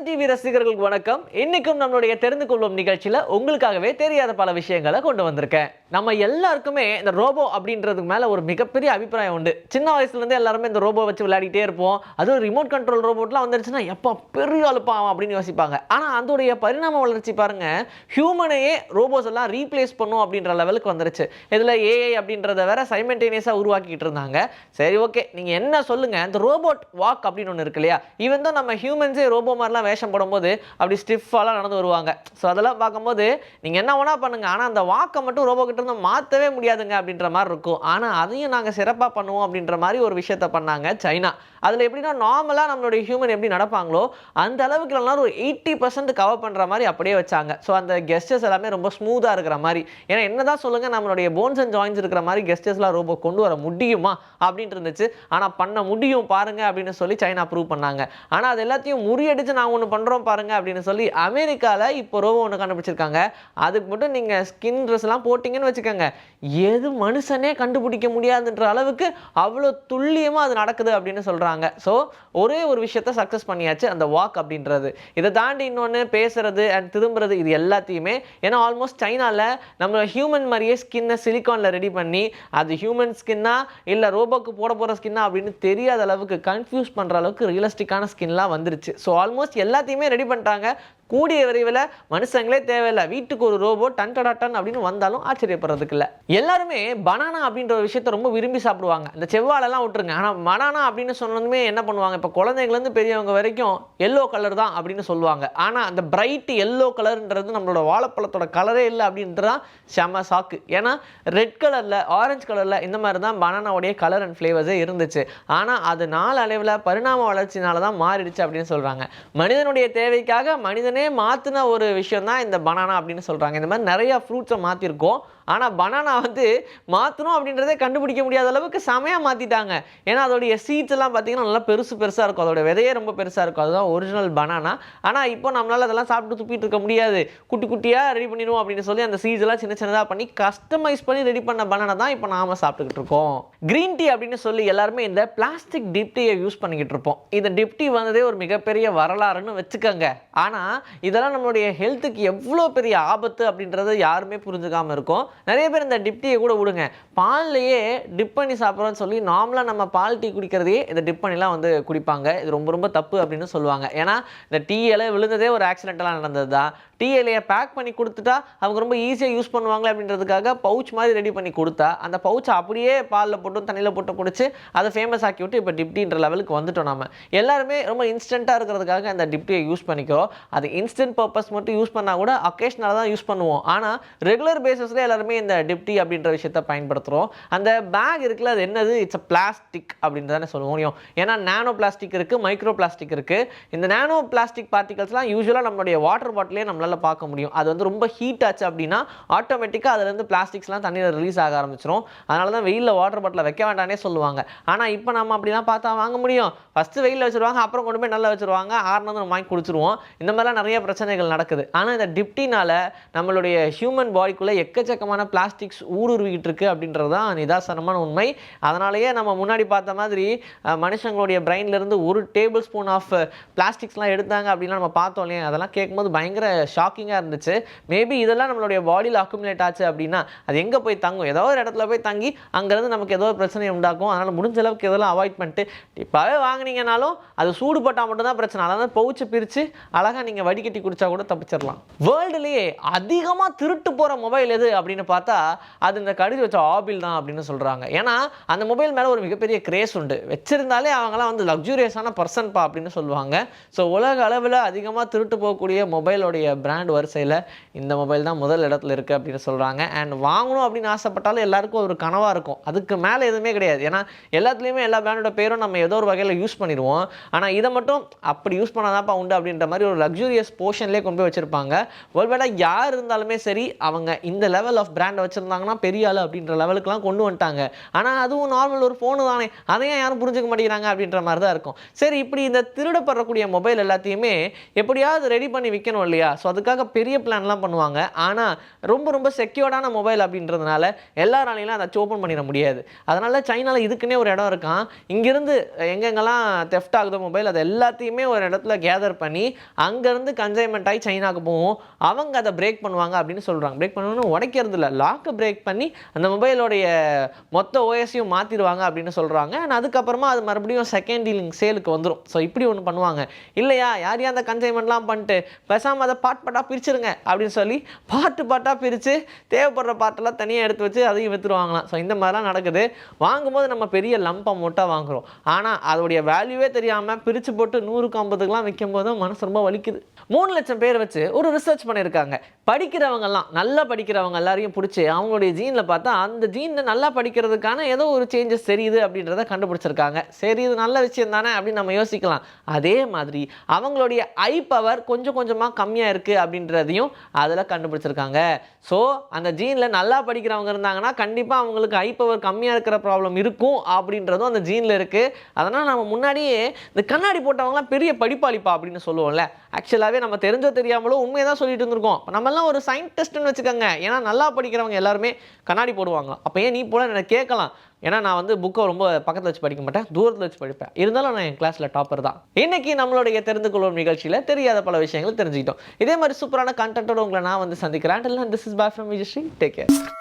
Sun TV ரசிகர்களுக்கு வணக்கம். இன்னைக்கும் நம்மளுடைய தெரிந்து கொள்வோம் நிகழ்ச்சியில உங்களுக்காகவே தெரியாத பல விஷயங்களை கொண்டு வந்திருக்கேன். நம்ம எல்லாருக்குமே இந்த ரோபோ அப்படின்றதுக்கு மேல ஒரு மிகப்பெரிய அபிப்பிராயம் உண்டு. சின்ன வயசுல இருந்தே எல்லாருமே இந்த ரோபோ வச்சு விளையாடிட்டே இருப்போம். அதுவும் ரிமோட் கண்ட்ரோல் ரோபோட்லாம் வந்துருச்சுன்னா எப்போ பெரிய அழுப்பா அப்படின்னு யோசிப்பாங்க. ஆனா அதோடைய பரிணாம வளர்ச்சி பாருங்க ஹியூமனையே ரோபோஸ் எல்லாம் ரீப்ளேஸ் பண்ணும் அப்படின்ற லெவலுக்கு வந்துருச்சு. இதுல ஏஐ அப்படின்றத வேற சைமெண்டேனியஸா உருவாக்கிட்டு இருந்தாங்க. சரி ஓகே நீங்க என்ன சொல்லுங்க இந்த ரோபோட் வாக் அப்படின்னு ஒன்று இருக்கு இல்லையா? ஈவன் தான் நம்ம ஹியூமன்ஸே ரோபோ மாதிரிலாம் வேஷம் போடும்போது அப்படி ஸ்டிஃபாலாம் நடந்து வருவாங்க. ஸோ அதெல்லாம் பார்க்கும்போது நீங்கள் என்ன வேணா பண்ணுங்க. ஆனால் அந்த வாக்கை மட்டும் ரோபோ இருந்து மாற்றவே முடியாதுங்க அப்படின்ற மாதிரி இருக்கும். ஆனால் அதையும் நாங்கள் சிறப்பாக பண்ணுவோம் அப்படின்ற மாதிரி ஒரு விஷயத்த பண்ணாங்க சைனா. அதில் எப்படின்னா நார்மலாக நம்மளுடைய ஹியூமன் எப்படி நடப்பாங்களோ அந்த அளவுக்கு எல்லாரும் ஒரு எயிட்டி பர்சன்ட் கவர் பண்ணுற மாதிரி அப்படியே வச்சாங்க. ஸோ அந்த கெஸ்டர்ஸ் எல்லாமே ரொம்ப ஸ்மூத்தாக இருக்கிற மாதிரி. ஏன்னா என்னதான் சொல்லுங்கள் நம்மளுடைய போன்ஸ் அண்ட் ஜாயின்ஸ் இருக்கிற மாதிரி கெஸ்டர்ஸ்லாம் ரொம்ப கொண்டு வர முடியுமா அப்படின்ட்டு இருந்துச்சு. ஆனால் பண்ண முடியும் பாருங்க அப்படின்னு சொல்லி சைனா ப்ரூவ் பண்ணாங்க. ஆனால் அது எல்லாத்தையும் முறியடிச்சு நான் ஒன்று பண்ணுறோம் பாருங்கள் அப்படின்னு சொல்லி அமெரிக்காவில் இப்போ ரோபோ ஒன்று கண்டுபிடிச்சிருக்காங்க. அதுக்கு மட்டும் நீங்கள் ஸ்கின் ட்ரெஸ்லாம் போட்டிங்கன்னு வச்சுக்கோங்க. எது மனுஷனே கண்டுபிடிக்க முடியாதுன்ற அளவுக்கு அவ்வளோ துல்லியமாக அது நடக்குது அப்படின்னு சொல்கிறாங்க ஸோ ஒரே ஒரு விஷயத்த சக்ஸஸ் பண்ணியாச்சு அந்த வாக் அப்படின்றது. இதை தாண்டி இன்னொன்று பேசுறது அண்ட் திரும்புறது இது எல்லாத்தையுமே ஏன்னா ஆல்மோஸ்ட் சைனாவில் நம்ம ஹியூமன் மாதிரியே ஸ்கின்னை சிலிக்கானில் ரெடி பண்ணி அது ஹியூமன் ஸ்கின்னா இல்லை ரோபோக்கு போட போகிற ஸ்கின்னா அப்படின்னு தெரியாத அளவுக்கு கன்ஃபியூஸ் பண்ணுற அளவுக்கு ரியலிஸ்டிக்கான ஸ்கின்லாம் வந்துருச்சு. ஸோ ஆல்மோஸ்ட் எல்லாத்தையுமே ரெடி பண்ணிட்டாங்க. கூடிய விரைவில் மனுஷங்களே தேவையில்லை. வீட்டுக்கு ஒரு ரோபோ டன் டடா டன் அப்படின்னு வந்தாலும் ஆச்சரியப்படுறதுக்கு இல்லை எல்லாருமே பனானா அப்படின்ற ஒரு விஷயத்த ரொம்ப விரும்பி சாப்பிடுவாங்க. இந்த செவ்வாழெல்லாம் விட்டுருங்க. ஆனால் பனானா அப்படின்னு சொன்னதுமே என்ன பண்ணுவாங்க? இப்போ குழந்தைங்கலேருந்து பெரியவங்க வரைக்கும் எல்லோ கலர் தான் அப்படின்னு சொல்லுவாங்க. ஆனால் அந்த பிரைட் எல்லோ கலர்ன்றது நம்மளோட வாழைப்பழத்தோட கலரே இல்லை அப்படின்றது செம சாக்கு. ஏன்னா ரெட் கலரில் ஆரஞ்சு கலரில் இந்த மாதிரி தான் பனானாவுடைய கலர் அண்ட் ஃப்ளேவர்ஸே இருந்துச்சு. ஆனால் அது நாள் அளவில் பரிணாம வளர்ச்சினால தான் மாறிடுச்சு அப்படின்னு சொல்கிறாங்க மனிதனுடைய தேவைக்காக மனிதனே மாற்றின ஒரு விஷயம் தான் இந்த பனானா அப்படின்னு சொல்கிறாங்க இந்த மாதிரி நிறையா ஃப்ரூட்ஸை மாற்றிருக்கோம் ஆனால் பனானா வந்து மாற்றணும் அப்படின்றதே கண்டுபிடிக்க முடியாத அளவுக்கு செமையாக மாற்றிட்டாங்க ஏன்னா அதோடைய சீட்ஸ் எல்லாம் பார்த்தீங்கன்னா நல்லா பெருசு பெருசாக இருக்கும். அதோட விதையே ரொம்ப பெருசாக இருக்கும். அதுதான் ஒரிஜினல் பனானா ஆனால் இப்போ நம்மளால் அதெல்லாம் சாப்பிட்டு துப்பிட்டு இருக்க முடியாது. குட்டி குட்டியாக ரெடி பண்ணிடுவோம் அப்படின்னு சொல்லி அந்த சீட்ஸ் எல்லாம் சின்ன சின்னதாக பண்ணி கஸ்டமைஸ் பண்ணி ரெடி பண்ண பனானா தான் இப்போ நாம சாப்பிட்டுக்கிட்டு இருக்கோம். க்ரீன் டீ அப்படின்னு சொல்லி எல்லாருமே இந்த பிளாஸ்டிக் டிப்டியை யூஸ் பண்ணிக்கிட்டு இருப்போம். இந்த டிப்டி வந்ததே ஒரு மிகப்பெரிய வரலாறுன்னு வச்சுக்கோங்க. ஆனால் இதெல்லாம் நம்மளுடைய ஹெல்த்துக்கு எவ்வளோ பெரிய ஆபத்து அப்படின்றத யாருமே புரிஞ்சுக்காமல் இருக்கும். நிறைய பேர் இந்த டிப் டீயை கூட விடுங்க. பால்லையே டிப் பண்ணி சாப்பிட்றோன்னு சொல்லி நார்மலாக நம்ம பால் டீ குடிக்கிறதையே இந்த டிப் பண்ணிலாம் வந்து குடிப்பாங்க. இது ரொம்ப ரொம்ப தப்பு அப்படின்னு சொல்லுவாங்க. ஏன்னா இந்த டீ இலை விழுந்ததே ஒரு ஆக்சிடென்டலாக நடந்தது தான் டீ இலையை பேக் பண்ணி கொடுத்துட்டா அவங்க ரொம்ப ஈஸியாக யூஸ் பண்ணுவாங்களே அப்படின்றதுக்காக பவுச் மாதிரி ரெடி பண்ணி கொடுத்தா அந்த பவுச்சை அப்படியே பாலில் போட்டு தண்ணியில் போட்டு குடிச்சு அதை ஃபேமஸ் ஆக்கி விட்டு இப்போ டிப்டின்ற லெவலுக்கு வந்துட்டோம் நம்ம எல்லாருமே ரொம்ப இன்ஸ்டண்ட்டாக இருக்கிறதுக்காக அந்த டிப்டியை யூஸ் பண்ணிக்கிறோம் அது இன்ஸ்டன்ட் பர்பஸ் மட்டும் யூஸ் பண்ணால் கூட அக்கேஷனலாக தான் யூஸ் பண்ணுவோம். ஆனால் ரெகுலர் பேசிஸில் எல்லாருமே இந்த டிப்டி அப்படின்ற விஷயத்தை பயன்படுத்துகிறோம் அந்த பேக் இருக்குல்ல அது என்னது? இட்ஸ் அ பிளாஸ்டிக் அப்படின்னு தானே சொல்ல முடியும். ஏன்னா நானோ பிளாஸ்டிக் இருக்குது மைக்ரோ பிளாஸ்டிக் இருக்குது இந்த நானோ பிளாஸ்டிக் பார்ட்டிகல்ஸ்லாம் யூஸ்வலாக நம்மளுடைய வாட்டர் பாட்டிலே நம்மளால் பார்க்க முடியும். அது வந்து ரொம்ப ஹீட் ஆச்சு அப்படின்னா ஆட்டோமேட்டிக்காக அதுலேருந்து பிளாஸ்டிக்ஸ்லாம் தண்ணியில் ரிலீஸ் ஆக ஆரம்பிச்சிரும். அதனால தான் வெயிலில் வாட்டர் பாட்டில் வைக்க வேண்டானே சொல்லுவாங்க. ஆனால் இப்போ நம்ம அப்படிலாம் பார்த்தா வாங்க முடியும். ஃபஸ்ட்டு வெயிலில் வச்சுருவாங்க அப்புறம் கொண்டு போய் நல்லா வச்சுருவாங்க. ஆறுனது நம்ம வாங்கி குடிச்சிருவோம். இந்த மாதிரிலாம் நிறைய பிரச்சனைகள் நடக்குது. ஆனால் இந்த டிப்டினால் நம்மளுடைய ஹியூமன் பாடிக்குள்ளே எக்கச்சக்கமான பிளாஸ்டிக்ஸ் ஊடுருவிக்கிட்டு இருக்கு அப்படின்றது தான் நிதாசனமான உண்மை. அதனாலேயே நம்ம முன்னாடி பார்த்த மாதிரி மனுஷங்களுடைய பிரெயின்லேருந்து இருந்து ஒரு டேபிள் ஸ்பூன் ஆஃப் பிளாஸ்டிக்ஸ்லாம் எடுத்தாங்க அப்படின்னா நம்ம பார்த்தோம் இல்லையா? அதெல்லாம் கேட்கும்போது பயங்கர ஷாக்கிங்காக இருந்துச்சு. மேபி இதெல்லாம் நம்மளுடைய பாடியில் அக்குமுலேட் ஆச்சு அப்படின்னா அது எங்கே போய் தங்கும்? ஏதோ ஒரு இடத்துல போய் தங்கி அங்கேருந்து நமக்கு ஏதோ ஒரு பிரச்சனை உண்டாக்கும். அதனால் முடிஞ்ச அளவுக்கு இதெல்லாம் அவாய்ட் பண்ணிட்டு இப்போவே வாங்கினீங்கனாலும் அது சூடுபட்டால் மட்டும்தான் பிரச்சனை. அதாவது பவுச்சு பிரித்து அழகாக நீங்கள் வடிகட்டி குடிச்சா கூட தப்பிச்சிடலாம் வேர்ல்டுலேயே அதிகமாக திருட்டு போகிற மொபைல் எது அப்படின்னு பார்த்தா அது இந்த கடிச்சு வச்ச ஆபில் தான் அப்படின்னு சொல்கிறாங்க ஏன்னா அந்த மொபைல் மேலே ஒரு மிகப்பெரிய கிரேஸ் உண்டு. வச்சிருந்தாலே அவங்களாம் வந்து லக்ஸூரியஸான பர்சன் பா அப்படின்னு சொல்லுவாங்க. ஸோ உலக அளவில் அதிகமாக திருட்டு போகக்கூடிய மொபைலோடைய பிராண்ட் வரிசையில் இந்த மொபைல் தான் முதல் இடத்துல இருக்குது அப்படின்னு சொல்கிறாங்க அண்ட் வாங்கணும் அப்படின்னு ஆசைப்பட்டாலும் எல்லாருக்கும் ஒரு கனவாக இருக்கும். அதுக்கு மேலே எதுவுமே கிடையாது. ஏன்னா எல்லாத்துலேயுமே எல்லா பிராண்டோட பேரும் நம்ம ஏதோ ஒரு வகையில் யூஸ் பண்ணிடுவோம். ஆனால் இதை மட்டும் அப்படி யூஸ் பண்ணாதான்ப்பா உண்டு அப்படின்ற மாதிரி ஒரு லக்ஸூரியஸ் போர்ஷன்லேயே கொண்டு போய் வச்சுருப்பாங்க. ஒருவேளை யார் இருந்தாலுமே சரி அவங்க இந்த லெவல் ஆஃப் பிராண்டை வச்சுருந்தாங்கன்னா பெரிய ஆள் அப்படின்ற லெவலுக்குலாம் கொண்டு வந்துட்டாங்க. ஆனால் அதுவும் நார்மல் ஒரு ஃபோனு தானே. அதையும் யாரும் புரிஞ்சுக்க மாட்டேங்கிறாங்க அப்படின்ற மாதிரி தான் இருக்கும். சரி இப்படி இந்த திருடப்படக்கூடிய மொபைல் எல்லாத்தையுமே எப்படியாவது ரெடி பண்ணி விற்கணும் இல்லையா? ஸோ அதுக்காக பெரிய பிளான்லாம் பண்ணுவாங்க. ஆனால் ரொம்ப ரொம்ப செக்யூர்டான மொபைல் அப்படின்றதுனால எல்லாராலையும் அதை ஓப்பன் பண்ணிட முடியாது. அதனால் சைனாவில் இதுக்குன்னே ஒரு இடம் இருக்கான். இங்கேருந்து எங்கெங்கெல்லாம் தெஃப்ட் ஆகுதோ மொபைல் அது எல்லாத்தையுமே ஒரு இடத்துல கேதர் பண்ணி அங்கேருந்து கன்சைன்மெண்ட் ஆகி சைனாக்கு போகும் அவங்க அதை பிரேக் பண்ணுவாங்க அப்படின்னு சொல்கிறாங்க பிரேக் பண்ணணும்னு உடைக்கிறது இல்லை லாக்கை பிரேக் பண்ணி அந்த மொபைலோடைய மொத்த ஓஎஸையும் மாற்றிடுவாங்க அப்படின்னு சொல்கிறாங்க அண்ட் அதுக்கப்புறமா அது மறுபடியும் செகண்ட் டீலிங் சேலுக்கு வந்துடும் ஸோ இப்படி ஒன்று பண்ணுவாங்க. இல்லையா? யார் யார் அந்த கன்சைன்மெண்ட்லாம் பண்ணிட்டு பேசாமல் அதை பாட் பாட்டாக பிரிச்சிருங்க அப்படின்னு சொல்லி பாட்டு பாட்டாக பிரித்து தேவைப்படுற பாட்டெல்லாம் தனியாக எடுத்து வச்சு அதையும் விற்றுருவாங்களாம் ஸோ இந்த மாதிரிலாம் நடக்குது. வாங்கும்போது நம்ம பெரிய லம்ப் அமௌண்ட்டாக வாங்குறோம். ஆனால் அதோடைய வேல்யூவே தெரியாமல் பிரித்து போட்டு நூறுக்கு ஐம்பதுக்கெலாம் விற்கும் போது மனசு ரொம்ப வலிக்குது. மூணு லட்சம் பேர் வச்சு ஒரு ரிசர்ச் பண்ணியிருக்காங்க. படிக்கிறவங்கெல்லாம் நல்லா படிக்கிறவங்க எல்லாரையும் பிடிச்சி அவங்களுடைய ஜீனில் பார்த்தா அந்த ஜீனில் நல்லா படிக்கிறதுக்கான ஏதோ ஒரு சேஞ்சஸ் தெரியுது அப்படின்றத கண்டுபிடிச்சிருக்காங்க. சரி இது நல்ல விஷயம் தானே அப்படின்னு நம்ம யோசிக்கலாம். அதே மாதிரி அவங்களுடைய ஐ பவர் கொஞ்சம் கொஞ்சமாக கம்மியாக இருக்குது அப்படின்றதையும் அதில் கண்டுபிடிச்சிருக்காங்க. ஸோ அந்த ஜீனில் நல்லா படிக்கிறவங்க இருந்தாங்கன்னா கண்டிப்பாக அவங்களுக்கு ஐ பவர் கம்மியாக இருக்கிற ப்ராப்ளம் இருக்கும் அப்படின்றதும் அந்த ஜீனில் இருக்குது அதனால் நம்ம முன்னாடியே இந்த கண்ணாடி போட்டவங்களாம் பெரிய படிப்பாளிப்பா அப்படின்னு சொல்லுவோம்ல. ஆக்சுவலாகவே நம்ம தெரிஞ்சோ தெரியாமலோ உண்மையை தான் சொல்லிட்டு இருந்திருக்கோம். இப்ப நம்மெல்லாம் ஒரு சயின்டிஸ்ட்னு வச்சுக்கோங்க. ஏன்னா நல்லா படிக்கிறவங்க எல்லாருமே கண்ணாடி போடுவாங்க. அப்போ ஏன் நீ போல எனக்கு கேட்கலாம். ஏன்னா நான் வந்து புக்கை ரொம்ப பக்கத்தில் வச்சு படிக்க மாட்டேன். தூரத்தில் வச்சு படிப்பேன். இருந்தாலும் நான் என் கிளாஸில் டாப்பர் தான். இன்றைக்கி நம்மளுடைய தெரிந்து கொள்ளும் நிகழ்ச்சியில் தெரியாத பல விஷயங்கள் தெரிஞ்சுக்கிட்டோம். இதே மாதிரி சூப்பரான கண்டென்ட்டோட உங்களை நான் வந்து சந்திக்கிறேன். This is Bhai from Vijayashree take care